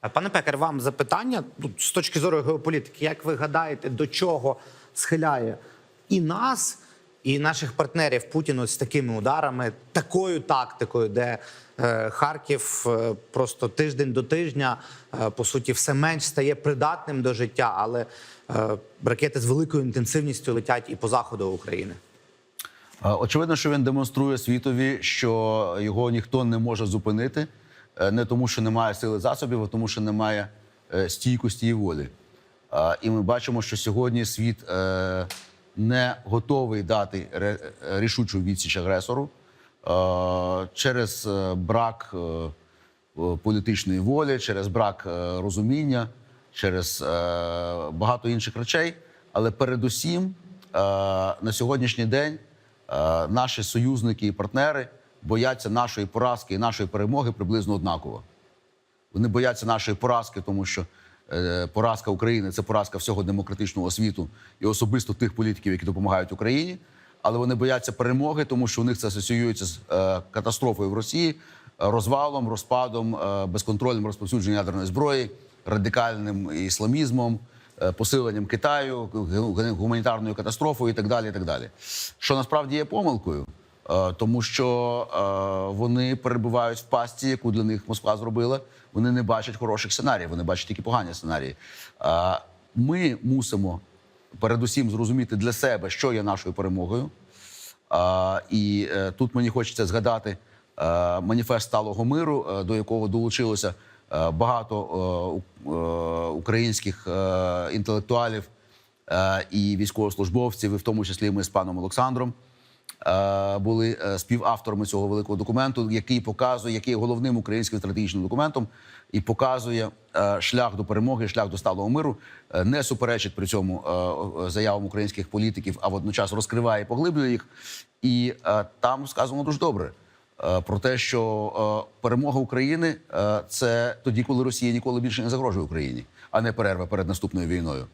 А, Пане Пекар, вам запитання ну, з точки зору геополітики. Як ви гадаєте, до чого схиляє і нас, і наших партнерів Путіну з такими ударами, такою тактикою, де е, Харків е, просто тиждень до тижня е, по суті все менш стає придатним до життя, але е, ракети з великою інтенсивністю летять і по заходу України. Е, Очевидно, що він демонструє світові, що його ніхто не може зупинити, е, не тому, що немає сили засобів, а тому, що немає е, стійкості і волі. Е, І ми бачимо, що сьогодні світ е, не готовий дати е, рішучу відсіч агресору е, через е, брак е, е, політичної волі, через брак е, розуміння, через е, багато інших речей. Але передусім е, на сьогоднішній день е, наші союзники і партнери бояться нашої поразки і нашої перемоги приблизно однаково. Вони бояться нашої поразки, тому що е, поразка України це поразка всього демократичного світу і особисто тих політиків, які допомагають Україні. Але вони бояться перемоги, тому що у них це асоціюється з е, катастрофою в Росії, розвалом, розпадом, е, безконтрольним розповсюдженням ядерної зброї, радикальним ісламізмом, посиленням Китаю, гуманітарною катастрофою і так далі. І так далі. Що насправді є помилкою. Е, тому що е, вони перебувають в пастці, яку для них Москва зробила. Вони не бачать хороших сценаріїв, вони бачать тільки погані сценарії. Е, Ми мусимо передусім зрозуміти для себе, що є нашою перемогою. І тут мені хочеться згадати маніфест сталого миру, до якого долучилося багато українських інтелектуалів і військовослужбовців, і в тому числі ми з паном Олександром були е, співавторами цього великого документу, який показує, який є головним українським стратегічним документом, і показує е, шлях до перемоги, шлях до сталого миру, е, не суперечить при цьому е, е, заявам українських політиків, а водночас розкриває і поглиблює їх. І е, там сказано дуже добре. е, Про те, що е, перемога України е, це тоді, коли Росія ніколи більше не загрожує Україні, а не перерва перед наступною війною.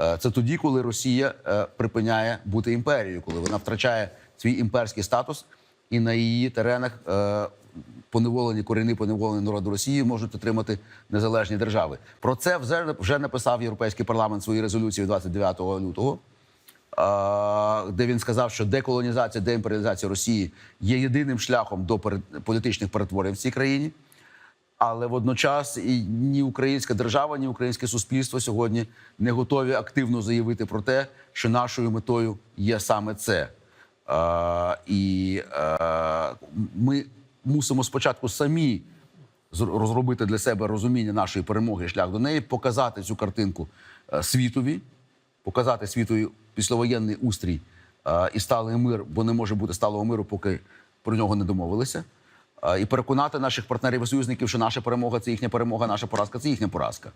Е, Це тоді, коли Росія е, припиняє бути імперією, коли вона втрачає свій імперський статус, і на її теренах е, поневолені корінні поневолені народи Росії можуть отримати незалежні держави. Про це вже, вже написав Європейський парламент в своїй резолюції 29 лютого. е, Де він сказав, що деколонізація, деімперіалізація Росії є єдиним шляхом до політичних перетворень в цій країні. Але водночас і ні українська держава, ні українське суспільство сьогодні не готові активно заявити про те, що нашою метою є саме це. І е, ми мусимо спочатку самі розробити для себе розуміння нашої перемоги, шлях до неї, показати цю картинку е, світові, показати світові післявоєнний устрій е, і сталий мир, бо не може бути сталого миру, поки про нього не домовилися. І переконати наших партнерів і союзників, що наша перемога це їхня перемога, наша поразка це їхня поразка.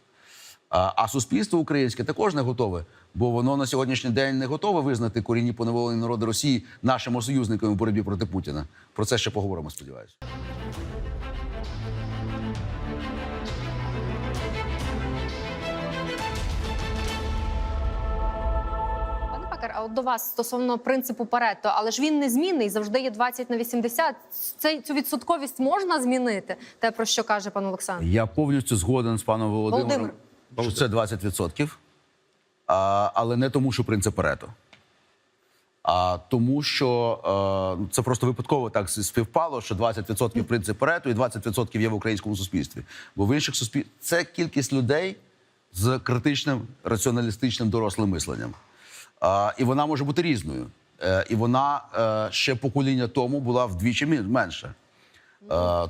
А, суспільство українське також не готове, бо воно на сьогоднішній день не готове визнати корінні поневолені народи Росії нашими союзниками в боротьбі проти Путіна. Про це ще поговоримо, сподіваюся. А от до вас стосовно принципу Паретто, але ж він не змінний, завжди є 20 на 80. Це, цю відсотковість можна змінити? Те, про що каже пан Олександр. Я повністю згоден з паном Володимиром, Володимир. Що це 20%. А, але не тому, що принцип Парето. А тому, що е, ну, це просто випадково так співпало, що 20% принцип Парето і 20% є в українському суспільстві. Бо в інших суспільствах це кількість людей з критичним раціоналістичним дорослим мисленням. А, і вона може бути різною. Е, і вона е, ще покоління тому була вдвічі мі- менша. Е,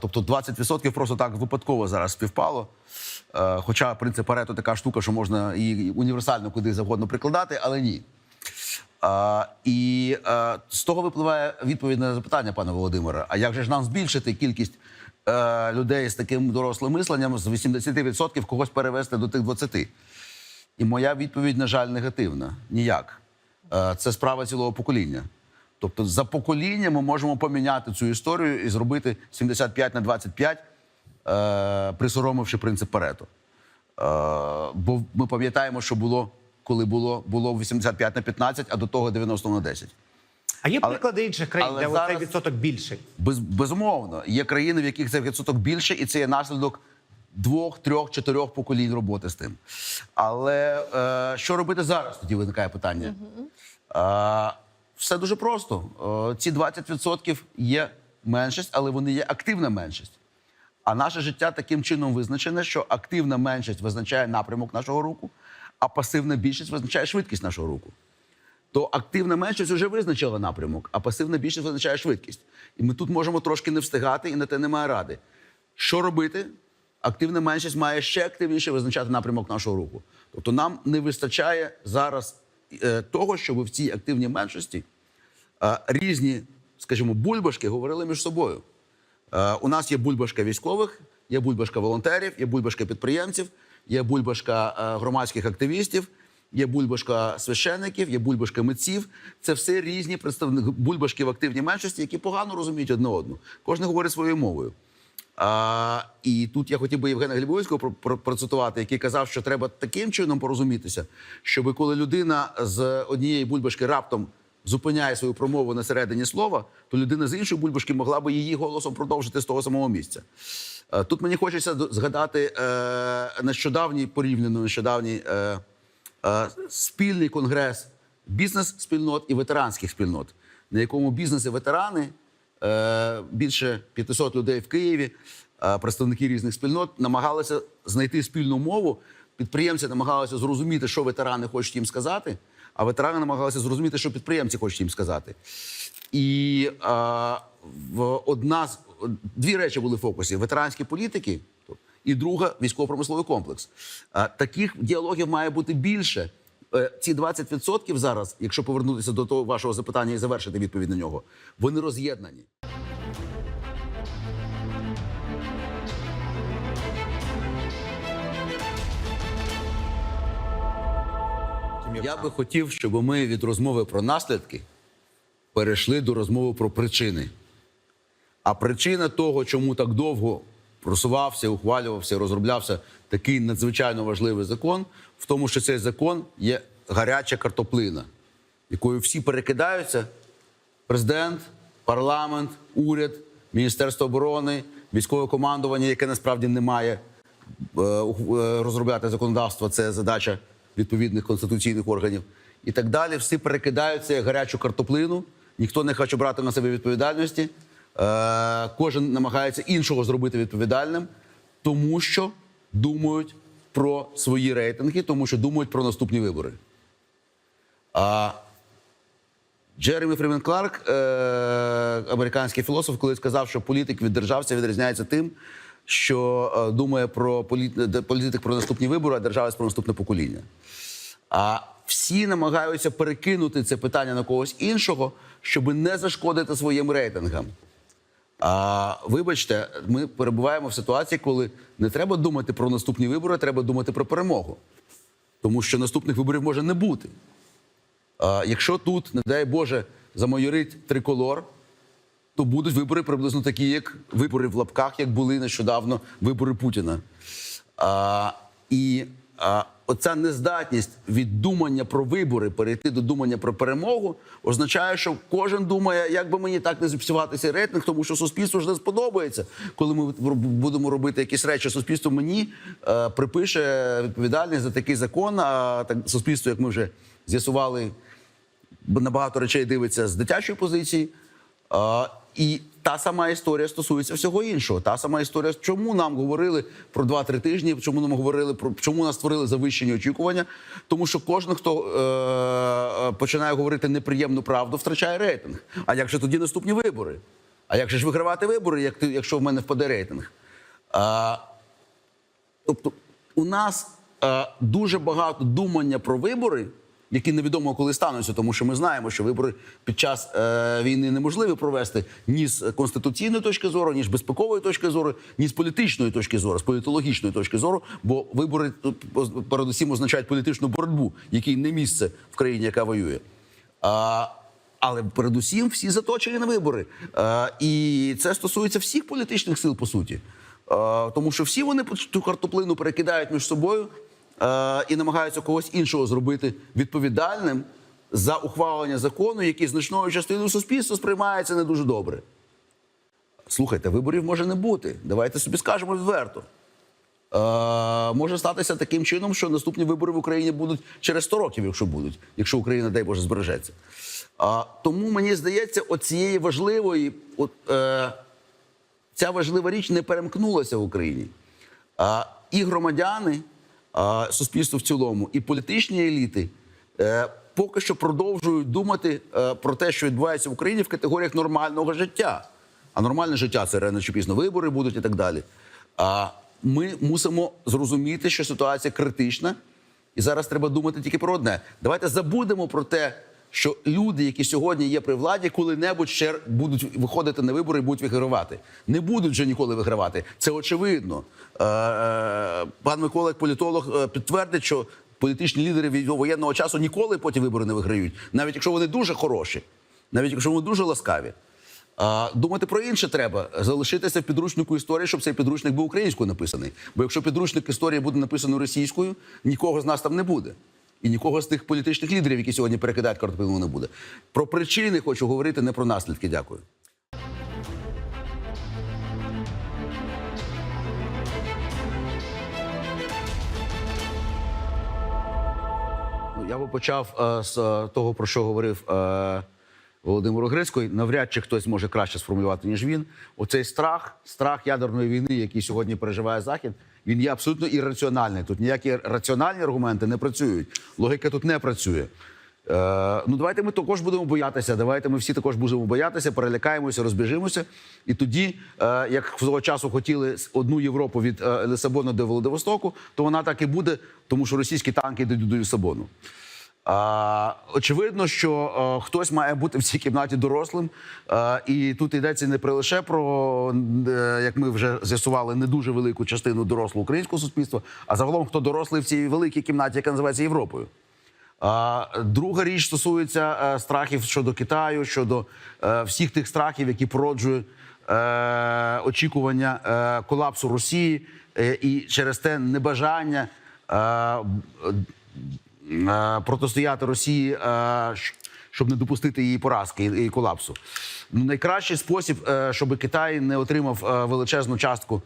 тобто 20% просто так випадково зараз співпало. Е, хоча принцип Парето така штука, що можна її універсально куди завгодно прикладати, але ні. Е, і е, з того випливає відповідь на запитання пана Володимира: а як же ж нам збільшити кількість е, людей з таким дорослим мисленням з 80% когось перевести до тих 20%? І моя відповідь, на жаль, негативна. Ніяк. Е, Це справа цілого покоління. Тобто, за покоління ми можемо поміняти цю історію і зробити 75 на 25, е, присоромивши принцип Парето. Е, бо ми пам'ятаємо, що було, коли було, було 85 на 15, а до того 90 на 10. А є Але- приклади інших країн, але де зараз- цей відсоток більший. Без, безумовно, є країни, в яких цей відсоток більше, і це є наслідок двох, трьох, чотирьох поколінь роботи з тим. Але е, що робити зараз? Тоді виникає питання. Е, все дуже просто. Е, ці 20% є меншість, але вони є активна меншість. А наше життя таким чином визначене, що активна меншість визначає напрямок нашого руху, а пасивна більшість визначає швидкість нашого руху. То активна меншість вже визначила напрямок, а пасивна більшість визначає швидкість. І ми тут можемо трошки не встигати, і на те немає ради. Що робити? Активна меншість має ще активніше визначати напрямок нашого руху. Тобто нам не вистачає зараз того, щоб в цій активній меншості е, різні, скажімо, бульбашки говорили між собою. Е, у нас є бульбашка військових, є бульбашка волонтерів, є бульбашка підприємців, є бульбашка е, громадських активістів, є бульбашка священиків, є бульбашка митців. Це все різні представники бульбашки в активній меншості, які погано розуміють одне одну. Кожен говорить своєю мовою. А, і тут я хотів би Євгена Глібовського про- про- процитувати, який казав, що треба таким чином порозумітися, щоб коли людина з однієї бульбашки раптом зупиняє свою промову на середині слова, то людина з іншої бульбашки могла би її голосом продовжити з того самого місця. Е, Тут мені хочеться згадати е, нещодавній порівняно нещодавній е, е, спільний конгрес бізнес-спільнот і ветеранських спільнот, на якому бізнес і ветерани більше 500 людей в Києві, е, представники різних спільнот, намагалися знайти спільну мову. Підприємці намагалися зрозуміти, що ветерани хочуть їм сказати, а ветерани намагалися зрозуміти, що підприємці хочуть їм сказати. І е, в одна з дві речі були в фокусі: ветеранські політики і друга військово-промисловий комплекс. Е, таких діалогів має бути більше. Е, ці 20% зараз, якщо повернутися до того вашого запитання і завершити відповідь на нього, вони роз'єднані. Я би хотів, щоб ми від розмови про наслідки перейшли до розмови про причини. А причина того, чому так довго просувався, ухвалювався, розроблявся такий надзвичайно важливий закон, в тому, що цей закон є гаряча картоплина, якою всі перекидаються: президент, парламент, уряд, Міністерство оборони, військове командування, яке насправді не має е, е, розробляти законодавство, це задача відповідних конституційних органів і так далі. Всі перекидаються як гарячу картоплину, ніхто не хоче брати на себе відповідальності. Е, Кожен намагається іншого зробити відповідальним, тому що думають про свої рейтинги, тому що думають про наступні вибори. А Джеремі Фрімен Кларк, е, американський філософ, коли сказав, що політик від державця відрізняється тим, що е, думає про політ... політик про наступні вибори, а державець про наступне покоління. А всі намагаються перекинути це питання на когось іншого, щоб не зашкодити своїм рейтингам. А вибачте, ми перебуваємо в ситуації, коли не треба думати про наступні вибори, треба думати про перемогу. Тому що наступних виборів може не бути. А, якщо тут, не дай Боже, замайорить триколор, то будуть вибори приблизно такі, як вибори в лапках, як були нещодавно вибори Путіна. А, і оця нездатність від думання про вибори перейти до думання про перемогу означає, що кожен думає, як би мені так не зіпсувати цей рейтинг, тому що суспільству ж не сподобається, коли ми будемо робити якісь речі. Суспільство мені е, припише відповідальність за такий закон. А так суспільство, як ми вже з'ясували, бо на багато речей дивиться з дитячої позиції. А, і та сама історія стосується всього іншого. Та сама історія, чому нам говорили про 2-3 тижні, чому нам говорили про чому нас створили завищені очікування. Тому що кожен, хто е, е, починає говорити неприємну правду, втрачає рейтинг. А як же тоді наступні вибори? А як же ж вигравати вибори, як ти, якщо в мене впаде рейтинг? А, Тобто, у нас е, дуже багато думання про вибори, які невідомо коли стануться, тому що ми знаємо, що вибори під час е, війни неможливі провести ні з конституційної точки зору, ні з безпекової точки зору, ні з політичної точки зору, з політологічної точки зору. Бо вибори е, передусім означають політичну боротьбу, якій не місце в країні, яка воює. А, але передусім всі заточені на вибори. Е, і це стосується всіх політичних сил, по суті. Тому що всі вони цю картоплину перекидають між собою е, і намагаються когось іншого зробити відповідальним за ухвалення закону, який значною частиною суспільства сприймається не дуже добре. Слухайте, виборів може не бути. Давайте собі скажемо відверто. може статися таким чином, що наступні вибори в Україні будуть через 100 років, якщо будуть, якщо Україна, дай Боже, збережеться. А, тому мені здається, оцієї важливої, от, е, ця важлива річ не перемкнулася в Україні. А, і громадяни, суспільство в цілому, і політичні еліти е, поки що продовжують думати е, про те, що відбувається в Україні в категоріях нормального життя. А нормальне життя це рано чи пізно вибори будуть і так далі. А ми мусимо зрозуміти, що ситуація критична, і зараз треба думати тільки про одне. Давайте забудемо про те, що люди, які сьогодні є при владі, коли-небудь ще будуть виходити на вибори будуть вигравати. Не будуть вже ніколи вигравати. Це очевидно. Е, е, Пан Микола, як політолог, е, підтвердить, що політичні лідери від воєнного часу ніколи потім вибори не виграють, навіть якщо вони дуже хороші, навіть якщо вони дуже ласкаві. А, думати про інше треба залишитися в підручнику історії, щоб цей підручник був українською написаний. Бо якщо підручник історії буде написаний російською, нікого з нас там не буде. І нікого з тих політичних лідерів, які сьогодні перекидають картопину, не буде. Про причини хочу говорити, не про наслідки. Дякую. Ну, я би почав е, з е, того, про що говорив е, Володимир Огрицький. Навряд чи хтось може краще сформулювати, ніж він. Оцей страх, страх ядерної війни, який сьогодні переживає Захід, він є абсолютно ірраціональний. Тут ніякі раціональні аргументи не працюють. Логіка тут не працює. Е, ну, давайте ми також будемо боятися. Давайте ми всі також будемо боятися, перелякаємося, розбіжимося. І тоді, е, як свого часу хотіли одну Європу від е, Лисабону до Володивостоку, то вона так і буде, тому що російські танки йдуть до Лісабону. Очевидно, що е, хтось має бути в цій кімнаті дорослим, Е, і тут йдеться не про лише про, е, як ми вже з'ясували, не дуже велику частину дорослого українського суспільства, а загалом хто дорослий в цій великій кімнаті, яка називається Європою. Друга річ стосується страхів щодо Китаю, щодо всіх тих страхів, які породжують е, очікування колапсу Росії і через те небажання. Е, протистояти Росії, е, щоб не допустити її поразки і колапсу. Ну, найкращий спосіб, е, щоб Китай не отримав величезну частку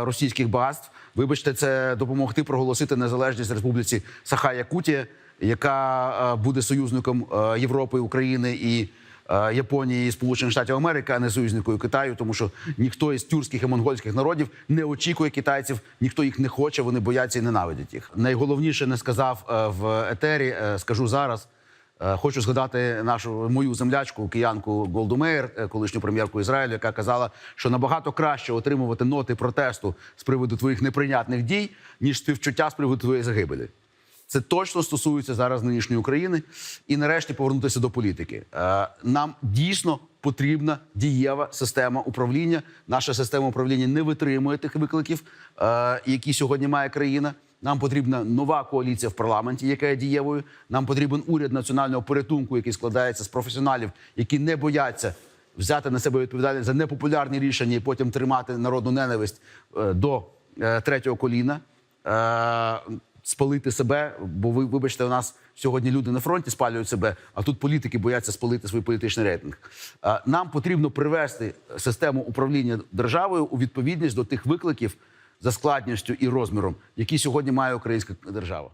російських багатств, вибачте, це допомогти проголосити незалежність Республіці Саха-Якутія, яка е, буде союзником Європи, України і. Е, Японії і Сполучених Штатів Америки, а не союзникою Китаю, тому що ніхто із тюркських і монгольських народів не очікує китайців, ніхто їх не хоче, вони бояться і ненавидять їх. Найголовніше не сказав е, в етері, е, скажу зараз. Хочу згадати нашу мою землячку, киянку Голду Меєр, е, колишню прем'єрку Ізраїлю, яка казала, що набагато краще отримувати ноти протесту з приводу твоїх неприйнятних дій, ніж співчуття з приводу твоєї загибелі. Це точно стосується зараз нинішньої України. І нарешті повернутися до політики. Е, Нам дійсно потрібна дієва система управління. Наша система управління не витримує тих викликів, е, які сьогодні має країна. Нам потрібна нова коаліція в парламенті, яка є дієвою. Нам потрібен уряд національного порятунку, який складається з професіоналів, які не бояться взяти на себе відповідальність за непопулярні рішення і потім тримати народну ненависть е, до третього коліна. Спалити себе, бо ви вибачте, у нас сьогодні люди на фронті спалюють себе, а тут політики бояться спалити свій політичний рейтинг. Нам потрібно привести систему управління державою у відповідність до тих викликів за складністю і розміром, які сьогодні має українська держава.